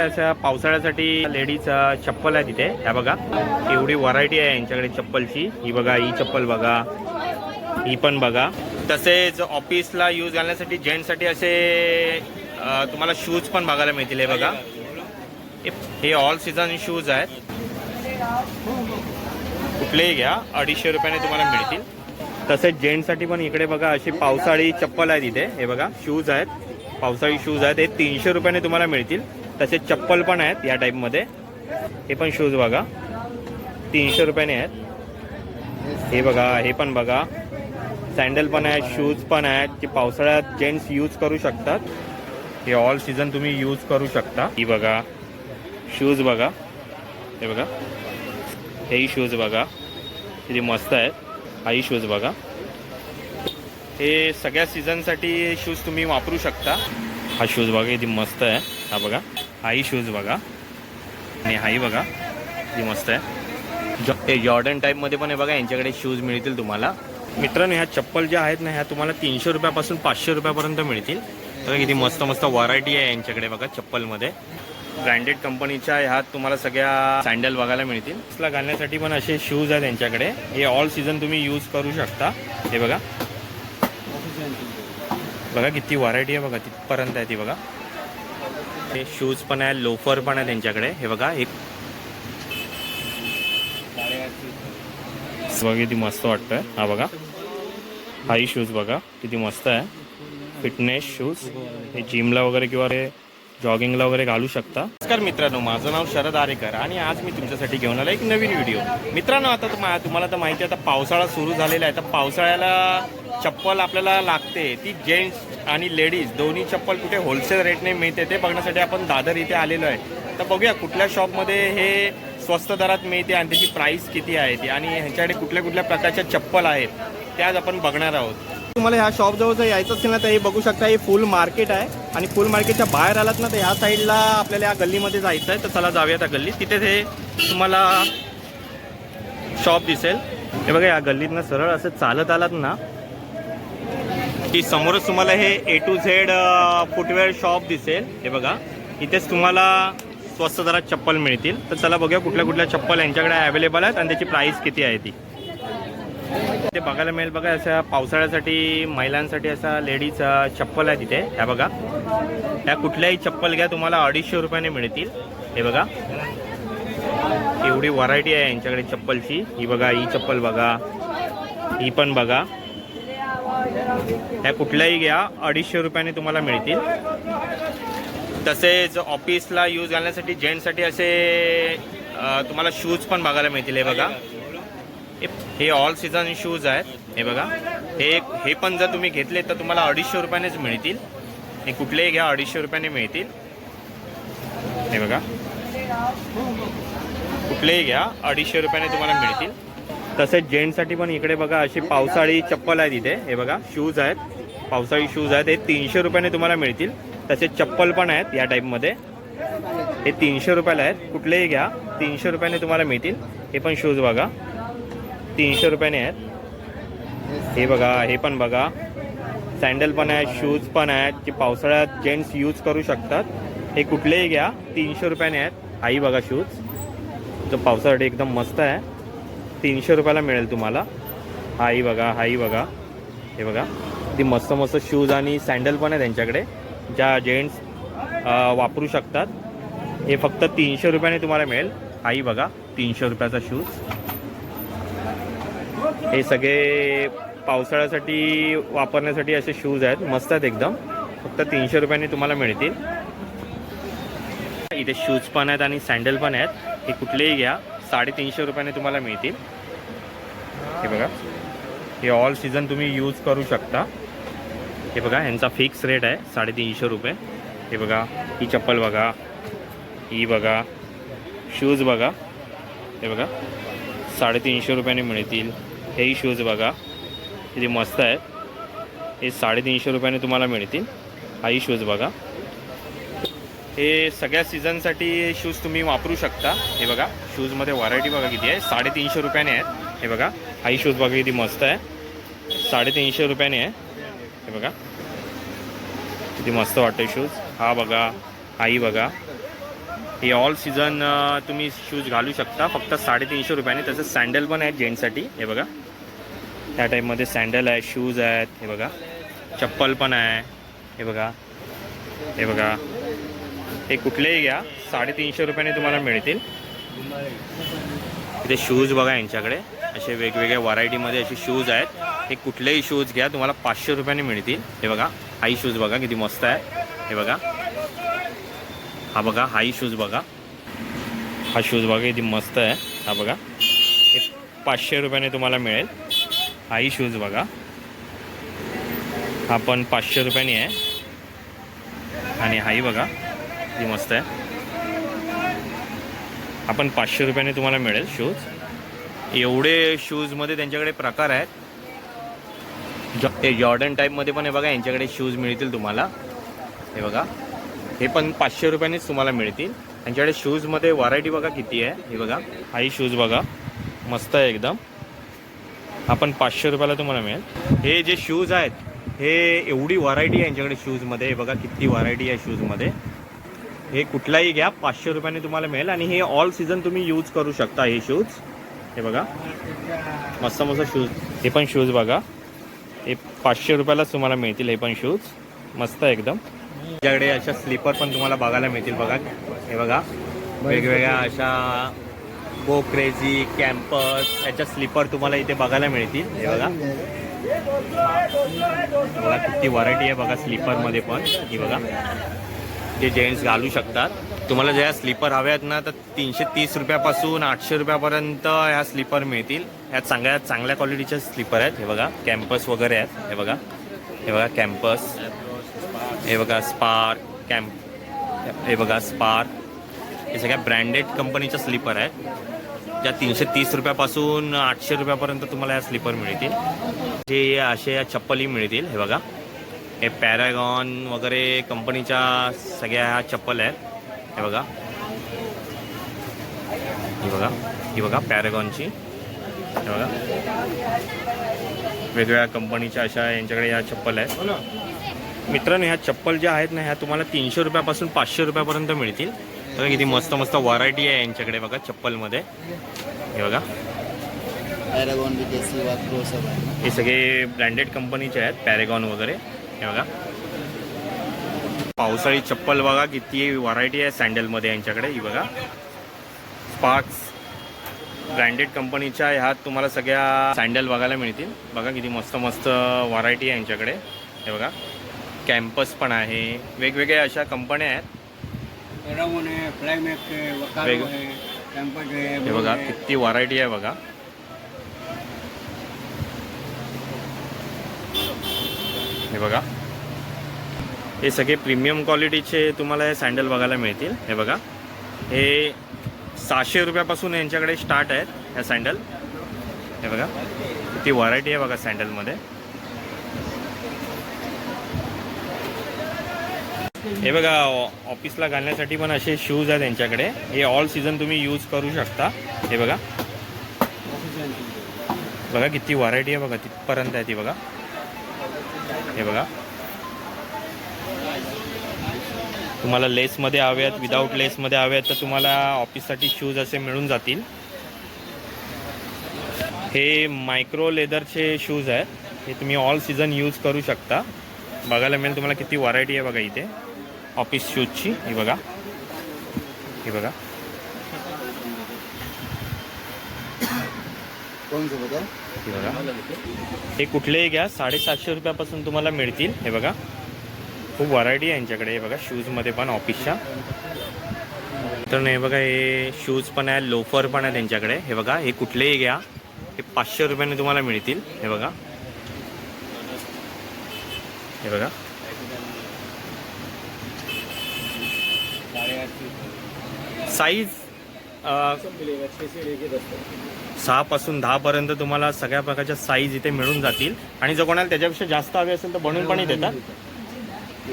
अशा पावसाळ्यासाठी लेडीज चप्पल आहे तिथे. ह्या बघा एवढी व्हरायटी आहे यांच्याकडे चप्पलची. ही बघा ही चप्पल बघा. ही पण बघा. तसेच ऑफिसला यूज घालण्यासाठी जेंट्ससाठी असे तुम्हाला शूज पण बघायला मिळतील हे बघा. हे- हे ऑल सीझन शूज आहेत. कुठलेही घ्या अडीचशे रुपयाने तुम्हाला मिळतील. तसेच जेंट्ससाठी पण इकडे बघा अशी पावसाळी चप्पल आहे तिथे. हे बघा शूज आहेत. पावसाळी शूज आहेत. हे तीनशे रुपयाने तुम्हाला मिळतील. तसे चप्पल पण आहेत या टाईपमध्ये हे पण शूज बघा. तीनशे रुपयाने आहेत. हे बघा हे पण बघा. सँडल पण आहेत शूज पण आहेत जे पावसाळ्यात जेंट्स यूज करू शकतात. हे ऑल सीझन तुम्ही यूज करू शकता. ही बघा. शूज बघा. हे बघा. हेही शूज बघा. किती मस्त आहेत. हाही शूज बघा. हे सगळ्या सीझनसाठी शूज तुम्ही वापरू शकता. हा शूज बघा किती मस्त आहे. हा बघा हाही शूज बघा. आणि हाही बघा किती मस्त आहे. जॉ हे जॉर्डन टाईपमध्ये पण आहे बघा यांच्याकडे शूज मिळतील तुम्हाला. मित्रांनो ह्या चप्पल ज्या आहेत ना ह्या तुम्हाला तीनशे रुपयापासून पाचशे रुपयापर्यंत मिळतील. बघा किती मस्त मस्त व्हरायटी आहे यांच्याकडे बघा चप्पलमध्ये. ब्रँडेड कंपनीच्या ह्यात तुम्हाला सगळ्या सँडल बघायला मिळतील. इसला घालण्यासाठी पण असे शूज आहेत त्यांच्याकडे हे ऑल सीझन तुम्ही यूज करू शकता. हे बघा. बघा किती व्हरायटी आहे बघा तिथपर्यंत आहे ती बघा. हे शूज पण आहे लोफर पण आहे त्यांच्याकडे. हे बघा एक. बघा किती मस्त वाटतंय. हा बघा. हाई शूज बघा किती मस्त आहे. फिटनेस शूज हे जिमला वगैरे किंवा हे जॉगिंगला वगैरे घालू शकता. नमस्कार मित्रांनो माझं नाव शरद आरेकर आणि आज मी तुमच्यासाठी घेऊन आलो एक नवीन व्हिडिओ मित्रांनो आता तुम्हाला तर माहिती आहे आता पावसाळा सुरू झालेला आहे. तर पावसाळ्याला चप्पल आपल्याला लागते. ती जेंट्स आणि लेडीज दोन्ही चप्पल कुठे होलसेल रेटने मिळते ते बघण्यासाठी आपण दादर इथे आलेलो आहे. तर बघूया कुठल्या शॉपमध्ये हे स्वस्त दरात मिळते आणि त्याची प्राईस किती आहे ती. आणि ह्यांच्याकडे कुठल्या कुठल्या प्रकारच्या चप्पल आहेत त्याच आज आपण बघणार आहोत. तुम्हाला ह्या शॉपजवळ जर यायचं असेल ना तर हे बघू शकता हे फुल मार्केट आहे. आणि फुल मार्केटच्या बाहेर आलात ना तर ह्या साईडला आपल्याला या गल्लीमध्ये जायचं आहे. तर चला जाऊया त्या गल्लीत. तिथे हे तुम्हाला शॉप दिसेल. हे बघा या गल्लीतनं सरळ असं चालत आलात ना की समोरच तुम्हाला हे A to Z footwear shop दिसेल. हे बघा. इथेच तुम्हाला स्वस्त दरात चप्पल मिळतील. तर चला बघूया कुठल्या कुठल्या चप्पल यांच्याकडे अवेलेबल आहेत आणि त्याची प्राईस किती आहे ती. ते बघायला मिळेल बघा अशा पावसाळ्यासाठी महिलांसाठी असा लेडीज चप्पल आहे तिथे ह्या बघा. ह्या कुठल्याही चप्पल घ्या तुम्हाला अडीचशे रुपयाने मिळतील. हे बघा. एवढी व्हरायटी आहे यांच्याकडे चप्पलची. ही बघा ही चप्पल बघा. ही पण बघा. ह्या कुठल्याही घ्या. अडीचशे रुपयाने तुम्हाला मिळतील. तसेच ऑफिसला यूज घालण्यासाठी जेंट्ससाठी असे तुम्हाला शूज पण बघायला मिळतील. हे बघा. हे- हे ऑल सीझन शूज आहेत. हे बघा. हे हे पण जर तुम्ही घेतले तर तुम्हाला अडीचशे रुपयानेच मिळतील. हे कुठलेही घ्या अडीचशे रुपयाने मिळतील. हे बघा. कुठलेही घ्या अडीचशे रुपयाने तुम्हाला मिळतील. तसेच जेंट्ससाठी पण इकडे बघा अशी पावसाळी चप्पल आहे तिथे हे बघा शूज आहेत. पावसाळी शूज आहेत. हे तीनशे रुपयाने तुम्हाला मिळतील. तसेच चप्पल पण आहेत या टाईपमध्ये हे तीनशे रुपयाला आहेत. कुठलेही घ्या. तीनशे रुपयाने तुम्हाला मिळतील. हे पण शूज बघा. तीनशे रुपयाने आहेत. हे बघा हे पण बघा. सँडल पण आहेत शूज पण आहेत जे पावसाळ्यात जेंट्स यूज करू शकतात. हे कुठलेही घ्या. तीनशे रुपयाने आहेत. आई बघा शूज जो पावसाळ्यासाठी एकदम मस्त आहे. तीनशे रुपयाला मिळेल तुम्हाला. हाही बघा हाही बघा. हे बघा. ती मस्त मस्त शूज आणि सँडल पण आहे त्यांच्याकडे. ज्या जेंट्स वापरू शकतात. हे फक्त तीनशे रुपयाने तुम्हाला मिळेल. हाही बघा तीनशे रुपयाचा शूज हे सगळे पावसाळ्यासाठी वापरण्यासाठी असे शूज आहेत. मस्त आहेत एकदम. फक्त तीनशे रुपयाने तुम्हाला मिळतील. इथे शूज पण आहेत आणि सँडल पण आहेत. हे कुठलेही घ्या. साडेतीनशे रुपयाने तुम्हाला मिळतील. हे बघा. हे ऑल सीझन तुम्ही यूज करू शकता. हे बघा यांचा फिक्स रेट आहे साडेतीनशे रुपये. हे बघा ही चप्पल बघा ही बघा शूज बघा. हे बघा साडेतीनशे रुपयाने मिळतील. हेही शूज बघा. किती मस्त आहेत हे साडेतीनशे रुपयाने तुम्हाला मिळतील. हाही शूज बघा. हे सगळ्या सीझनसाठी शूज तुम्ही वापरू शकता. हे बघा शूजमध्ये व्हरायटी बघा किती आहे. साडेतीनशे रुपयाने आहेत. हे बघा हाही शूज बघा किती मस्त आहे. साडेतीनशे रुपयाने आहे. हे बघा किती मस्त वाटतं शूज हा बघा हाही बघा. हे ऑल सीझन तुम्ही शूज घालू शकता. फक्त साडेतीनशे रुपयाने. तसंच सँडल पण आहेत जेंट्ससाठी हे बघा त्या टाईपमध्ये सँडल आहे शूज आहेत. हे बघा चप्पल पण आहे. हे बघा हे बघा. हे कुठलेही घ्या. साडेतीनशे रुपयाने तुम्हाला मिळतील. इथे शूज बघा यांच्याकडे. असे वेगवेगळ्या व्हरायटीमध्ये असे शूज आहेत. हे कुठलेही शूज घ्या. तुम्हाला पाचशे रुपयाने मिळतील. हे बघा हाई शूज बघा किती मस्त आहे. हे बघा. हा बघा हाई शूज बघा. हा शूज बघा किती मस्त आहे. हा बघा. हे पाचशे रुपयाने तुम्हाला मिळेल. हाई शूज बघा. हा पण पाचशे रुपयाने आहे. आणि हाई बघा. किती मस्त आहे. आपण पाचशे रुपयाने तुम्हाला मिळेल शूज एवढे शूजमध्ये त्यांच्याकडे प्रकार आहेत. जॉ ते जॉर्डन टाईपमध्ये पण हे बघा यांच्याकडे शूज मिळतील तुम्हाला. हे बघा. हे पण पाचशे रुपयानेच तुम्हाला मिळतील. त्यांच्याकडे शूजमध्ये व्हरायटी बघा किती आहे. हे बघा. हाही शूज बघा. मस्त आहे एकदम. आपण पाचशे रुपयाला तुम्हाला मिळेल. हे जे शूज आहेत हे एवढी व्हरायटी आहे यांच्याकडे शूजमध्ये हे बघा किती व्हरायटी आहे शूजमध्ये हे कुठलाही घ्या. पाचशे रुपयाने तुम्हाला मिळेल आणि हे ऑल सीझन तुम्ही यूज करू शकता हे शूज हे बघा. मस्त मस्त शूज हे पण शूज बघा. हे पाचशे रुपयालाच तुम्हाला मिळतील हे पण शूज मस्त एकदम. तुमच्याकडे अशा स्लीपर पण तुम्हाला बघायला मिळतील बघा. हे बघा. वेगवेगळ्या अशा गो क्रेझी कॅम्पस याच्या स्लीपर तुम्हाला इथे बघायला मिळतील. हे बघा. बघा किती व्हरायटी आहे बघा स्लीपरमध्ये पण. ही बघा. जे जेंट्स घालू शकतात. तुम्हाला ज्या स्लीपर हव्या आहेत ना तर तीनशे तीस रुपयापासून आठशे रुपयापर्यंत ह्या स्लीपर मिळतील. ह्या चांगल्या चांगल्या क्वालिटीच्या स्लीपर आहेत. हे बघा कॅम्पस वगैरे आहेत. हे बघा हे बघा कॅम्पस हे बघा स्पार्क कॅम्प हे बघा स्पार्क हे सगळ्या ब्रँडेड कंपनीच्या स्लीपर आहेत. ज्या तीनशे तीस रुपयापासून आठशे रुपयापर्यंत तुम्हाला या स्लीपर मिळतील. जे असे या चप्पली मिळतील. हे बघा. हे पॅरागॉन वगैरे कंपनीच्या सगळ्या ह्या चप्पल आहेत. हे बघा. ही बघा. ही बघा पॅरागॉनची हे बघा. वेगवेगळ्या कंपनीच्या अशा यांच्याकडे ह्या चप्पल आहेत. मित्रांनो ह्या चप्पल ज्या आहेत ना ह्या तुम्हाला तीनशे रुपयापासून पाचशे रुपयापर्यंत मिळतील. बघा किती मस्त मस्त व्हरायटी आहे यांच्याकडे बघा चप्पलमध्ये. हे बघा. हे सगळे ब्रँडेड कंपनीचे आहेत पॅरेगॉन वगैरे. हे बघा. पावसाळी चप्पल बघा किती व्हरायटी आहे सँडलमध्ये यांच्याकडे. ही बघा. स्पार्क्स ब्रँडेड कंपनीच्या ह्यात तुम्हाला सगळ्या सँडल बघायला मिळतील. बघा किती मस्त मस्त व्हरायटी आहे यांच्याकडे. हे बघा. कॅम्पस पण आहे. वेगवेगळ्या अशा कंपन्या आहेत. वेग- हे बघा किती व्हरायटी आहे बघा. हे बघा. हे सगळे प्रीमियम क्वालिटीचे तुम्हाला हे सँडल बघायला मिळतील. हे बघा. हे सहाशे रुपयापासून यांच्याकडे स्टार्ट आहेत ह्या सँडल हे बघा. किती व्हरायटी आहे बघा सँडलमध्ये हे बघा ऑफिसला घालण्यासाठी पण असे शूज आहेत त्यांच्याकडे हे ऑल सीझन तुम्ही यूज करू शकता. हे बघा. बघा किती व्हरायटी आहे बघा तिथपर्यंत आहे ती बघा. हे बघा. तुम्हाला लेसमध्ये हवे आहेत विदाऊट लेसमध्ये हवे आहेत तर तुम्हाला ऑफिससाठी शूज असे मिळून जातील. हे मायक्रो लेदरचे शूज आहेत. हे तुम्ही ऑल सीझन यूज करू शकता. बघायला मिळेल तुम्हाला किती व्हरायटी आहे बघा इथे. ऑफिस शूजची ही बघा. ही बघा कोण सोबत आहे हे बघा. हे कुठलेही घ्या. साडेसातशे रुपयापासून तुम्हाला मिळतील. हे बघा. खूप व्हरायटी आहे यांच्याकडे. हे बघा शूजमध्ये पण ऑफिसच्या तर हे बघा हे शूज पण आहे लोफर पण आहे त्यांच्याकडे. हे बघा हे कुठलेही घ्या. हे पाचशे रुपयाने तुम्हाला मिळतील. हे बघा. हे बघा. साईज सहापासून दहापर्यंत तुम्हाला सगळ्या प्रकारच्या साईज इथे मिळून जातील. आणि जर कोणाला त्याच्यापेक्षा जास्त हवी असेल तर बनवून पण देतात.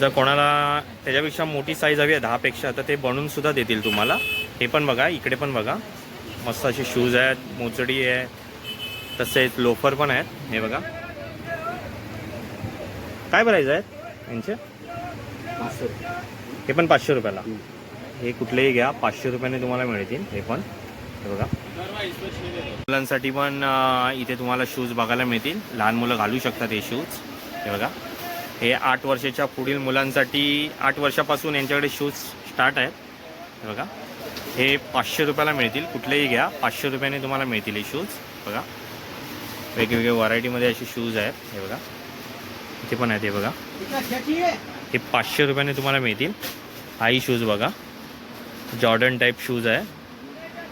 जर कोणाला त्याच्यापेक्षा मोठी साईज हवी आहे दहापेक्षा तर ते बनवून सुद्धा देतील तुम्हाला. हे पण बघा इकडे पण बघा. मस्त असे शूज आहेत मोचडी आहे. तसेच लोफर पण आहेत. हे बघा. काय प्राईज आहेत यांचे? हे पण पाचशे रुपयाला. हे कुठलेही घ्या. पाचशे रुपयाने तुम्हाला मिळतील हे पण. हे बघा. मुलांसाठी पण इथे तुम्हाला शूज बघायला मिळतील. लहान मुलं घालू शकतात हे शूज हे बघा. हे आठ वर्षाच्या पुढील मुलांसाठी आठ वर्षापासून यांच्याकडे शूज स्टार्ट आहेत. हे बघा. हे पाचशे रुपयाला मिळतील. कुठलेही घ्या. पाचशे रुपयाने तुम्हाला मिळतील हे शूज बघा. वेगवेगळ्या व्हरायटीमध्ये असे शूज आहेत. हे बघा. इथे पण आहेत हे बघा. हे पाचशे रुपयाने तुम्हाला मिळतील. हाही शूज बघा. जॉर्डन टाईप शूज आहे.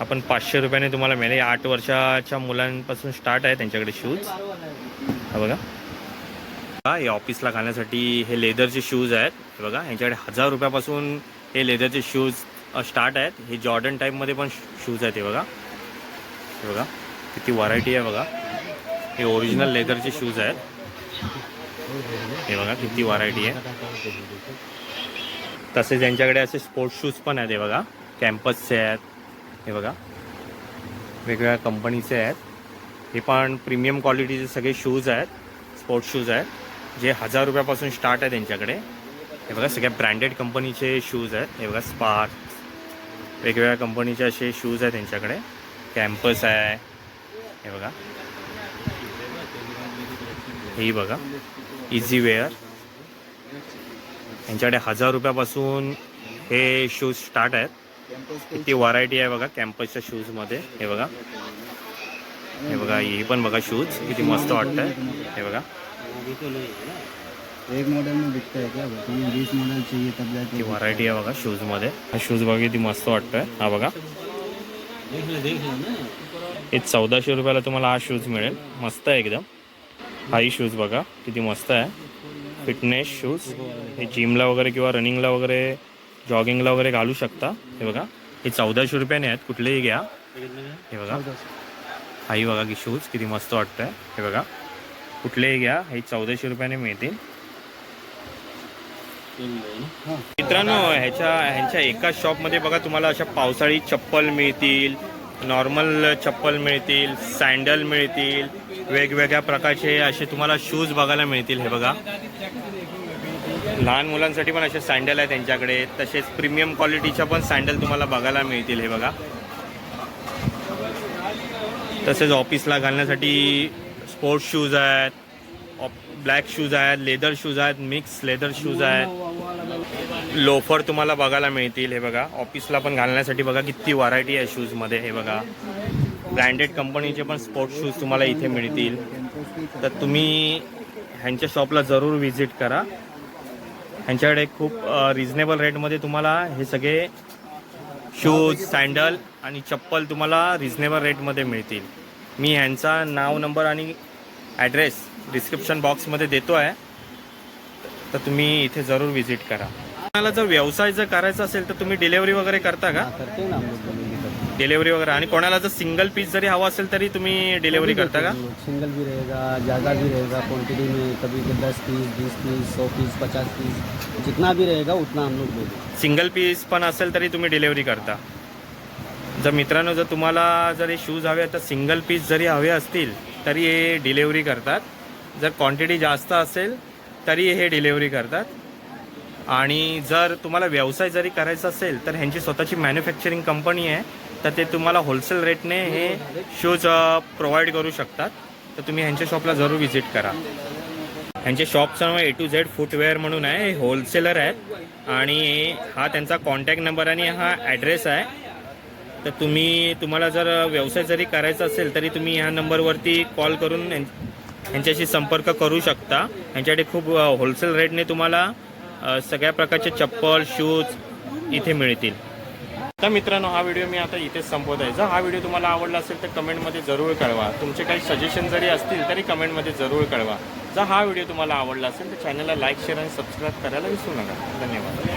आपण पाचशे रुपयाने तुम्हाला मिळेल. आठ वर्षाच्या मुलांपासून स्टार्ट आहे त्यांच्याकडे शूज हा बघा. हा, हे ऑफिसला घालण्यासाठी हे लेदरचे शूज आहेत. हे बघा यांच्याकडे हजार रुपयापासून हे लेदरचे शूज स्टार्ट आहेत. हे जॉर्डन टाईपमध्ये पण शूज आहेत हे बघा. हे बघा किती व्हरायटी आहे बघा. हे ओरिजिनल लेदरचे शूज आहेत. हे बघा किती व्हरायटी आहे. तसेच यांच्याकडे असे स्पोर्ट्स शूज पण आहेत हे बघा. कॅम्पसचे आहेत हे बघा. वेगवेगळ्या कंपनीचे आहेत. हे पण प्रीमियम क्वालिटीचे सगळे शूज आहेत स्पोर्ट्स शूज आहेत जे हजार रुपयापासून स्टार्ट आहे त्यांच्याकडे हे बघा सगळ्या ब्रँडेड कंपनीचे शूज आहेत. हे बघा स्पार्क वेगवेगळ्या कंपनीचे असे शूज आहेत त्यांच्याकडे कॅम्पस आहे. हे बघा. हे बघा. इझी वेअर यांच्याकडे हजार रुपयापासून हे शूज स्टार्ट आहेत. किती व्हरायटी आहे बघा कॅम्पसच्या शूजमध्ये हे बघा. हे बघा हे पण बघा शूज किती मस्त वाटतंय. हे बघा. एक मॉडल में बिकता है क्या भाई तुम्हें बीस मॉडल चाहिए तब जाके किती व्हरायटी आहे बघा शूजमध्ये हा शूज बघा किती मस्त वाटतोय. हा बघा. हे चौदाशे रुपयाला तुम्हाला हा शूज मिळेल. मस्त आहे एकदम. हाही शूज बघा किती मस्त आहे. फिटनेस शूज हे जिमला वगैरे किंवा रनिंगला वगैरे जॉगिंगला वगैरे घालू शकता. हे बघा. हे चौदाशे रुपयाने आहेत. कुठलेही घ्या. हे बघा. हाही बघा की शूज किती मस्त वाटतंय. हे बघा. कुठलेही घ्या. हे चौदाशे रुपयाने मिळतील. मित्रांनो ह्याच्या ह्यांच्या एकाच शॉपमध्ये बघा तुम्हाला अशा पावसाळी चप्पल मिळतील. नॉर्मल चप्पल मिळतील सँडल मिळतील वेगवेगळ्या प्रकारचे असे तुम्हाला शूज बघायला मिळतील हे बघा. लहान मुलांसाठी पण असे सँडल आहे त्यांच्याकडे. तसेच प्रीमियम क्वालिटीच्या पण सँडल तुम्हाला बघायला मिळतील हे बघा. तसेच ऑफिसला घालण्यासाठी स्पोर्ट्स शूज आहेत ब्लॅक शूज आहेत लेदर शूज आहेत मिक्स लेदर शूज आहेत. लोफर तुम्हाला बघायला मिळतील हे बघा. ऑफिसला पण घालण्यासाठी बघा किती व्हरायटी आहे शूजमध्ये हे बघा. ब्रँडेड कंपनीचे पण स्पोर्ट्स शूज तुम्हाला इथे मिळतील. तर तुम्ही ह्यांच्या शॉपला जरूर व्हिजिट करा. ह्यांच्याकडे खूप रिजनेबल रेटमध्ये तुम्हाला हे सगळे शूज सँडल आणि चप्पल तुम्हाला रिजनेबल रेटमध्ये मिळतील. मी ह्यांचा नाव नंबर आणि ॲड्रेस डिस्क्रिप्शन बॉक्समध्ये देतो आहे तर तुम्ही इथे जरूर व्हिजिट करा. तुम्हाला जर व्यवसाय जर करायचा असेल तर तुम्ही डिलेवरी वगैरे करता का? करते ना हम लोग delivery करते. डिलेवरी वगैरे. आणि कोणाला जर सिंगल पीस जरी हवा असेल तरी तुम्ही डिलेवरी करता का। सिंगल भी रहेगा ज़्यादा भी रहेगा क्वांटिटी में कभी के दस पीस बीस पीस सौ पीस पचास पीस जितना भी रहेगा उतना हम लोग देंगे। सिंगल पीस पण असेल तरी तुम्ही डिलेवरी करता. जर मित्रांनो जर तुम्हाला जर हे शूज हवे तर सिंगल पीस जरी हवे असतील तरी हे डिलेवरी करतात. जर क्वांटिटी जास्त असेल तरी हे डिलेवरी करतात. आणि जर तुम्हाला व्यवसाय जरी करायचा असेल तर ह्यांची स्वतःची मॅन्युफॅक्चरिंग कंपनी आहे तर ते तुम्हाला होलसेल रेटने हे शूज प्रोव्हाइड करू शकतात. तर तुम्ही ह्यांच्या शॉपला जरूर व्हिजिट करा. ह्यांचे शॉपचं नाव ए टू झेड फुटवेअर म्हणून आहे. हे होलसेलर आहेत. आणि हा त्यांचा कॉन्टॅक्ट नंबर आणि हा ॲड्रेस आहे. तर तुम्ही तुम्हाला जर व्यवसाय जरी करायचा असेल तरी तुम्ही ह्या नंबरवरती कॉल करून ह्यांच्याशी यांच्याशी संपर्क करू शकता. यांच्याकडे खूप होलसेल रेटने तुम्हाला सगळ्या प्रकारचे चप्पल शूज इथे मिळतील. तर मित्रांनो हा व्हिडिओ मी आता इथेच संपवत आहे जर हा व्हिडिओ तुम्हाला आवडला असेल तर कमेंटमध्ये जरूर कळवा. तुमचे काही सजेशन जरी असतील तरी कमेंटमध्ये जरूर कळवा. जर हा व्हिडिओ तुम्हाला आवडला असेल तर चॅनलला लाईक शेअर आणि सबस्क्राईब करायला विसरू नका. धन्यवाद.